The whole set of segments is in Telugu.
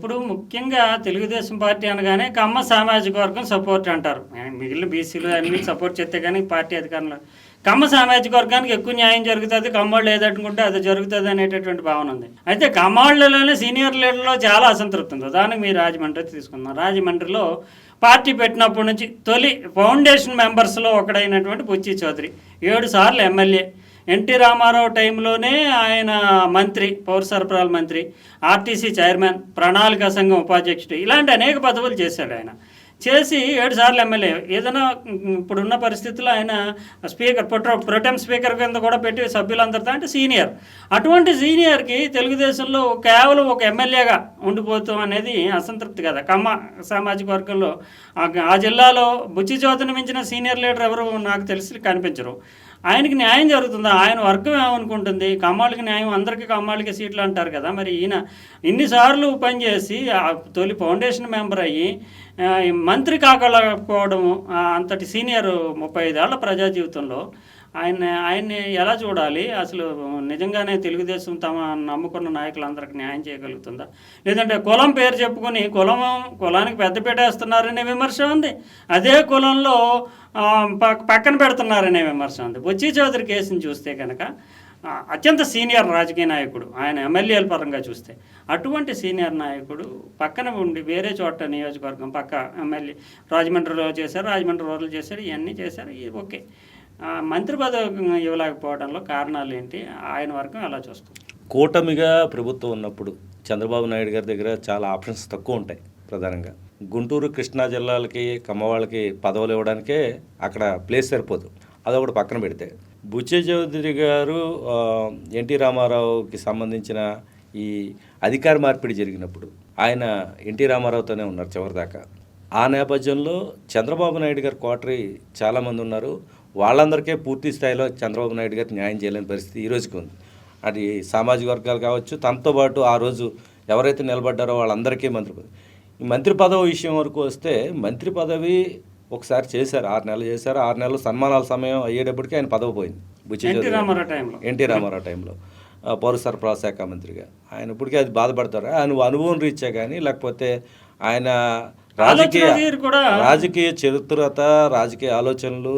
ఇప్పుడు ముఖ్యంగా తెలుగుదేశం పార్టీ అనగానే కమ్మ సామాజిక వర్గం సపోర్ట్ అంటారు. మిగిలిన బీసీలు అన్ని సపోర్ట్ చేస్తే కానీ పార్టీ అధికారంలో కమ్మ సామాజిక వర్గానికి ఎక్కువ న్యాయం జరుగుతుంది కమ్మోళ్ళు ఏదట్టుకుంటే అది జరుగుతుంది అనేటటువంటి భావన ఉంది. అయితే కమ్మాళ్ళలోనే సీనియర్ లీడర్లో చాలా అసంతృప్తి ఉంది. దానికి మీరు రాజమండ్రి తీసుకుందాం. రాజమండ్రిలో పార్టీ పెట్టినప్పటి నుంచి తొలి ఫౌండేషన్ మెంబర్స్లో ఒకడైనటువంటి పుచ్చి చౌదరి ఏడు సార్లు ఎమ్మెల్యే ఎన్టీ రామారావు టైంలోనే ఆయన మంత్రి పౌర సరఫరాల మంత్రి ఆర్టీసీ చైర్మన్ ప్రణాళిక సంఘం ఉపాధ్యక్షుడు ఇలాంటి అనేక పదవులు చేశాడు ఆయన. చేసి ఏడు సార్లు ఎమ్మెల్యే. ఏదైనా ఇప్పుడున్న పరిస్థితుల్లో ఆయన స్పీకర్ ప్రొటో ప్రొటెం స్పీకర్ కింద కూడా పెట్టి సభ్యులందరితో అంటే సీనియర్. అటువంటి సీనియర్కి తెలుగుదేశంలో కేవలం ఒక ఎమ్మెల్యేగా ఉండిపోతాం అనేది అసంతృప్తి కదా. కమ్మ సామాజిక వర్గంలో. ఆ- జిల్లాలో బుచ్చి చౌదరిని మించిన సీనియర్ లీడర్ ఎవరు నాకు తెలిసి కనిపించరు. ఆయనకి న్యాయం జరుగుతుందా? ఆయన వర్గం ఏమనుకుంటుంది? కమ్మాళ్ళకి న్యాయం అందరికీ కమ్మాళ్ళకి సీట్లు అంటారు కదా. మరి ఈయన ఇన్నిసార్లు పనిచేసి ఆ తొలి ఫౌండేషన్ మెంబర్ అయ్యి మంత్రి కాకపోవడము అంతటి సీనియర్ ముప్పై ఐదేళ్ళ ప్రజా జీవితంలో ఆయన ఆయన్ని ఎలా చూడాలి? అసలు నిజంగానే తెలుగుదేశం తమ నమ్ముకున్న నాయకులందరికి న్యాయం చేయగలుగుతుందా? లేదంటే కులం పేరు చెప్పుకొని కులం కులానికి పెద్దపీట వేస్తున్నారనే విమర్శ ఉంది. అదే కులంలో పక్కన పెడుతున్నారనే విమర్శ ఉంది. బొచ్చి చౌదరి కేసుని చూస్తే కనుక అత్యంత సీనియర్ రాజకీయ నాయకుడు ఆయన ఎమ్మెల్యేల పరంగా చూస్తే అటువంటి సీనియర్ నాయకుడు పక్కన ఉండి వేరే చోట నియోజకవర్గం పక్క ఎమ్మెల్యే రాజమండ్రిలో చేశారు రాజమండ్రి రోజులు చేశారు ఇవన్నీ చేశారు ఓకే. మంత్రి పదవి ఇవ్వలేకపోవడంలో కారణాలు ఏంటి? ఆయన వర్గం ఎలా చూస్తుంది? కూటమిగా ప్రభుత్వం ఉన్నప్పుడు చంద్రబాబు నాయుడు గారి దగ్గర చాలా ఆప్షన్స్ తక్కువ ఉంటాయి ప్రధానంగా. గుంటూరు కృష్ణా జిల్లాలకి కమ్మవాళ్ళకి పదవులు ఇవ్వడానికే అక్కడ ప్లేస్ సరిపోదు. అదొకటి పక్కన పెడితే. బుచ్చే చౌదరి గారు ఎన్టీ రామారావుకి సంబంధించిన ఈ అధికార మార్పిడి జరిగినప్పుడు ఆయన ఎన్టీ రామారావుతోనే ఉన్నారు చివరిదాకా. ఆ నేపథ్యంలో చంద్రబాబు నాయుడు గారి క్వార్టరీ చాలామంది ఉన్నారు. వాళ్ళందరికీ పూర్తి స్థాయిలో చంద్రబాబు నాయుడు గారికి న్యాయం చేయలేని పరిస్థితి ఈ రోజుకి ఉంది. అది సామాజిక వర్గాలు కావచ్చు తనతో పాటు ఆ రోజు ఎవరైతే నిలబడ్డారో వాళ్ళందరికీ మంత్రి పదవి. ఈ మంత్రి పదవి విషయం వరకు వస్తే మంత్రి పదవి ఒకసారి చేశారు ఆరు నెలలు చేశారు. ఆరు నెలలు సన్మానాల సమయం అయ్యేటప్పటికి ఆయన పదవి పోయింది ఎన్టీ గారు. రామారావు టైంలో. ఎన్టీ రామారావు టైంలో. పౌర సరఫరా శాఖ మంత్రిగా ఆయన ఇప్పటికీ అది బాధపడతారు. ఆయన అనుభవం రీత్యా కానీ లేకపోతే ఆయన రాజకీయ రాజకీయ చరిత్రత రాజకీయ ఆలోచనలు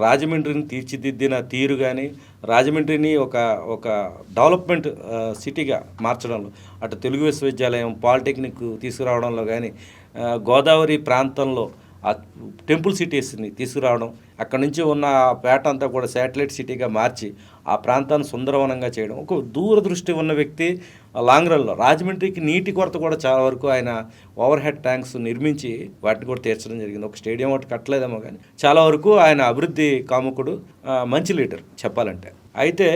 రాజమండ్రిని తీర్చిదిద్దిన తీరు కానీ రాజమండ్రిని ఒక ఒక డెవలప్మెంట్ సిటీగా మార్చడంలో అటు తెలుగు విశ్వవిద్యాలయం పాలిటెక్నిక్ తీసుకురావడంలో కానీ గోదావరి ప్రాంతంలో ఆ టెంపుల్ సిటీస్ని తీసుకురావడం అక్కడ నుంచి ఉన్న ఆ పేట అంతా కూడా శాటిలైట్ సిటీగా మార్చి ఆ ప్రాంతాన్ని సుందరవనంగా చేయడం. ఒక దూరదృష్టి ఉన్న వ్యక్తి లాంగ్ రన్లో రాజమండ్రికి నీటి కొరత కూడా చాలా వరకు ఆయన ఓవర్ హెడ్ ట్యాంక్స్ నిర్మించి వాటిని కూడా తీర్చడం జరిగింది. ఒక స్టేడియం ఒకటి కట్టలేదేమో కానీ చాలా వరకు ఆయన అభివృద్ధి కాముకుడు మంచి లీడర్ చెప్పాలంటే. అయితే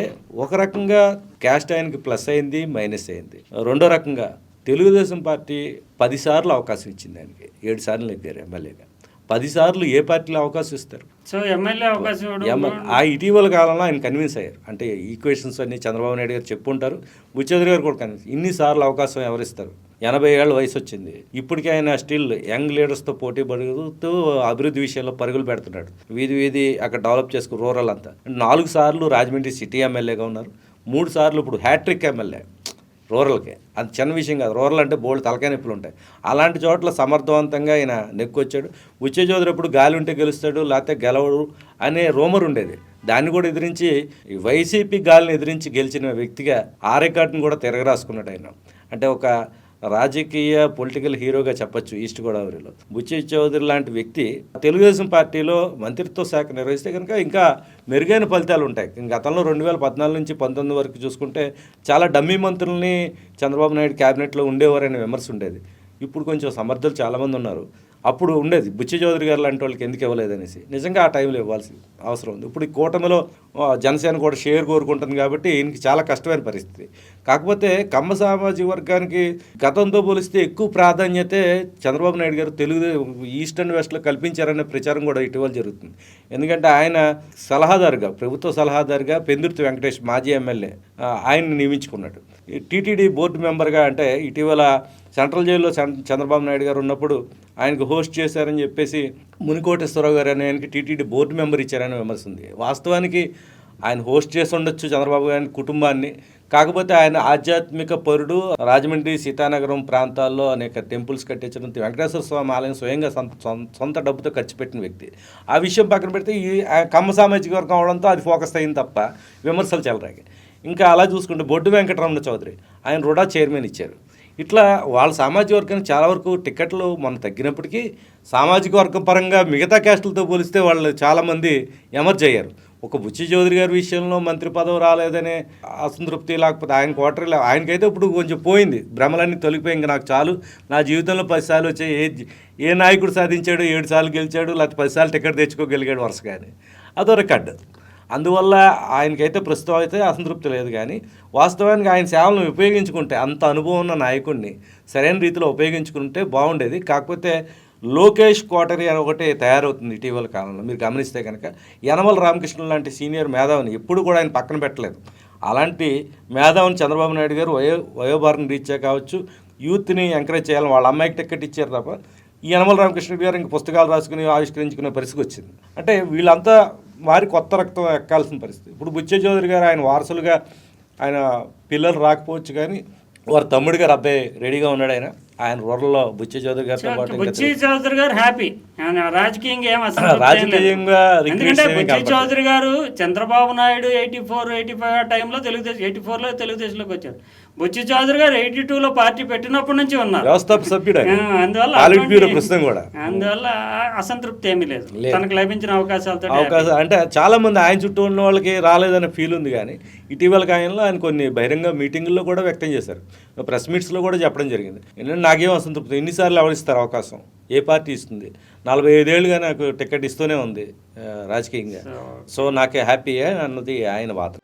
ఒక రకంగా క్యాస్ట్ ఆయనకి ప్లస్ అయింది మైనస్ అయింది. రెండో రకంగా తెలుగుదేశం పార్టీ పదిసార్లు అవకాశం ఇచ్చింది ఆయనకి. ఏడు సార్లు ఎగ్గారు ఎమ్మెల్యేగా. పదిసార్లు ఏ పార్టీలో అవకాశం ఇస్తారు? సో ఎమ్మెల్యే అవకాశం ఆ ఇటీవల కాలంలో ఆయన కన్విన్స్ అయ్యారు. అంటే ఈక్వేషన్స్ అన్ని చంద్రబాబు నాయుడు గారు చెప్పుంటారు బుచ్చోదరి గారు కూడా కన్విన్స్ ఇన్నిసార్లు అవకాశం ఎవరిస్తారు ఎనభై ఏళ్ళ వయసు వచ్చింది. ఇప్పటికీ ఆయన స్టిల్ యంగ్ లీడర్స్తో పోటీ పడుతూ అభివృద్ధి విషయంలో పరుగులు పెడుతున్నాడు. వీధి వీధి అక్కడ డెవలప్ చేసుకుని రూరల్ అంతా. నాలుగు సార్లు రాజమండ్రి సిటీ ఎమ్మెల్యేగా ఉన్నారు. మూడు సార్లు ఇప్పుడు హ్యాట్రిక్ ఎమ్మెల్యే. రూరల్కి. అది చిన్న విషయం కాదు. రూరల్ అంటే బోల్డ్ తలకాయ నొప్పులు ఉంటాయి. అలాంటి చోట్ల సమర్థవంతంగా ఆయన నెక్కొచ్చాడు. ఉచ్చే చౌదరి ఎప్పుడు గాలి ఉంటే గెలుస్తాడు లేకపోతే గెలవడు అనే రూమర్ ఉండేది. దాన్ని కూడా ఎదిరించి వైసీపీ గాలిని ఎదిరించి గెలిచిన వ్యక్తిగా ఆ రికార్డును కూడా తిరగరాసుకున్నాడు ఆయన. అంటే ఒక రాజకీయ పొలిటికల్ హీరోగా చెప్పొచ్చు ఈస్ట్ గోదావరిలో. బుచ్చి చౌదరి లాంటి వ్యక్తి తెలుగుదేశం పార్టీలో మంత్రిత్వ శాఖ నిర్వహిస్తే కనుక ఇంకా మెరుగైన ఫలితాలు ఉంటాయి. గతంలో రెండు వేల పద్నాలుగు నుంచి పంతొమ్మిది వరకు చూసుకుంటే చాలా డమ్మీ మంత్రుల్ని చంద్రబాబు నాయుడు క్యాబినెట్లో ఉండేవారనే విమర్శ ఉండేది. ఇప్పుడు కొంచెం సమర్థులు చాలామంది ఉన్నారు. అప్పుడు ఉండేది. బుచ్చి చౌదరి గారు లాంటి వాళ్ళకి ఎందుకు ఇవ్వలేదనేసి. నిజంగా ఆ టైంలో ఇవ్వాల్సి అవసరం ఉంది. ఇప్పుడు ఈ కూటమిలో జనసేన కూడా షేర్ కోరుకుంటుంది కాబట్టి ఈయనకి చాలా కష్టమైన పరిస్థితి. కాకపోతే కమ్మ సామాజిక వర్గానికి గతంతో పోలిస్తే ఎక్కువ ప్రాధాన్యతే చంద్రబాబు నాయుడు గారు తెలుగు ఈస్ట్ అండ్ వెస్ట్లో కల్పించారనే ప్రచారం కూడా ఇటీవల జరుగుతుంది. ఎందుకంటే ఆయన సలహాదారుగా ప్రభుత్వ సలహాదారుగా పెందుర్తి వెంకటేష్ మాజీ ఎమ్మెల్యే ఆయన్ని నియమించుకున్నాడు. టీటీడీ బోర్డు మెంబర్గా అంటే ఇటీవల సెంట్రల్ జైల్లో చంద్ర- చంద్రబాబు నాయుడు గారు ఉన్నప్పుడు ఆయనకు హోస్ట్ చేశారని చెప్పేసి మునికోటేశ్వరరావు గారు అనే ఆయనకి టీటీడీ బోర్డు మెంబర్ ఇచ్చారని విమర్శ ఉంది వాస్తవానికి ఆయన హోస్ట్ చేసి ఉండొచ్చు చంద్రబాబు గారి కుటుంబాన్ని. కాకపోతే ఆయన ఆధ్యాత్మిక పరుడు రాజమండ్రి సీతానగరం ప్రాంతాల్లో అనేక టెంపుల్స్ కట్టించడం వెంకటేశ్వర స్వామి ఆలయం స్వయంగా సొంత సొంత- డబ్బుతో ఖర్చు పెట్టిన వ్యక్తి. ఆ విషయం పక్కన పెడితే ఈ కమ్మ సామాజిక వర్గం అవడంతో అది ఫోకస్ అయింది తప్ప విమర్శలు చెలరాగి ఇంకా అలా చూసుకుంటే బొడ్డు వెంకటరమణ చౌదరి ఆయన రుడా చైర్మన్ ఇచ్చారు. ఇట్లా వాళ్ళ సామాజిక వర్గానికి చాలా వరకు టికెట్లు మొన్న తగ్గినప్పటికీ సామాజిక వర్గం పరంగా మిగతా క్యాస్టులతో పోలిస్తే వాళ్ళు చాలామంది ఎమర్జ్ అయ్యారు. ఒక బుచ్చి చౌదరి గారి విషయంలో మంత్రి పదవి రాలేదనే అసంతృప్తి లేకపోతే ఆయన క్వార్టర్ ఆయనకైతే ఇప్పుడు కొంచెం పోయింది. భ్రమలన్నీ తొలగిపోయి ఇంకా నాకు చాలు. నా జీవితంలో పది సార్లు వచ్చే ఏ ఏ నాయకుడు సాధించాడు ఏడు సార్లు గెలిచాడు లేకపోతే పది సార్లు టికెట్ తెచ్చుకోగలిగాడు వరుసగాని. అదో రికార్డు అందువల్ల ఆయనకైతే ప్రస్తుతం అయితే అసంతృప్తి లేదు కానీ వాస్తవానికి ఆయన సేవలను ఉపయోగించుకుంటే అంత అనుభవం ఉన్న నాయకుడిని సరైన రీతిలో ఉపయోగించుకుంటే బాగుండేది. కాకపోతే లోకేష్ కోటరీ అని ఒకటి తయారవుతుంది ఇటీవల కాలంలో. మీరు గమనిస్తే కనుక యనమల రామకృష్ణ లాంటి సీనియర్ మేధావిని ఎప్పుడు కూడా ఆయన పక్కన పెట్టలేదు. అలాంటి మేధావిని చంద్రబాబు నాయుడు గారు వయో వయోభారం రీత్యా కావచ్చు యూత్ని ఎంకరేజ్ చేయాలని వాళ్ళ అమ్మాయికి టికెట్ ఇచ్చారు తప్ప ఈ యనమల రామకృష్ణ గారు ఇంక పుస్తకాలు రాసుకుని ఆవిష్కరించుకునే పరిస్థితి వచ్చింది. అంటే వీళ్ళంతా వారి కొత్త రక్తం ఎక్కాల్సిన పరిస్థితి. ఇప్పుడు బుచ్చే చౌదరి గారు ఆయన వారసులుగా ఆయన పిల్లలు రాకపోవచ్చు కానీ వారి తమ్ముడు గారు అబ్బాయి రెడీగా ఉన్నాడు ఆయన. ఆయన రూరల్లో బుచ్చే చౌదరి గారితో పాటు బుచ్చి చౌదరి గారు హ్యాపీ రాజకీయంగా ఏం లేదు. రాజకీయంగా ఎందుకంటే. చౌదరి గారు Chandrababu Naidu eighty four eighty five టైంలో తెలుగుదేశం ఎయిటీ ఫోర్లో తెలుగుదేశంలోకి వచ్చారు. బుచ్చి చౌదరి గారు ఎయిటీ టూలో పార్టీ పెట్టినప్పటి నుంచి ఉన్నారు. సభ్యుడు అందువల్ల కూడా. అందువల్ల అసంతృప్తి ఏమీ లేదు. తనకు లభించిన అవకాశాలతో అవకాశం అంటే చాలా మంది ఆయన చుట్టూ ఉన్న వాళ్ళకి రాలేదనే ఫీల్ ఉంది కానీ ఇటీవల కాలంలో ఆయన కొన్ని బహిరంగ మీటింగుల్లో కూడా వ్యక్తం చేశారు. ప్రెస్ మీట్స్లో కూడా చెప్పడం జరిగింది. ఎందుకంటే నాకేం అసంతృప్తి? ఎన్నిసార్లు ఎవరిస్తారు అవకాశం? ఏ పార్టీ ఇస్తుంది? నలభై ఐదేళ్ళుగా నాకు టికెట్ ఇస్తూనే ఉంది రాజకీయంగా. సో నాకే హ్యాపీయే అన్నది ఆయన వాదన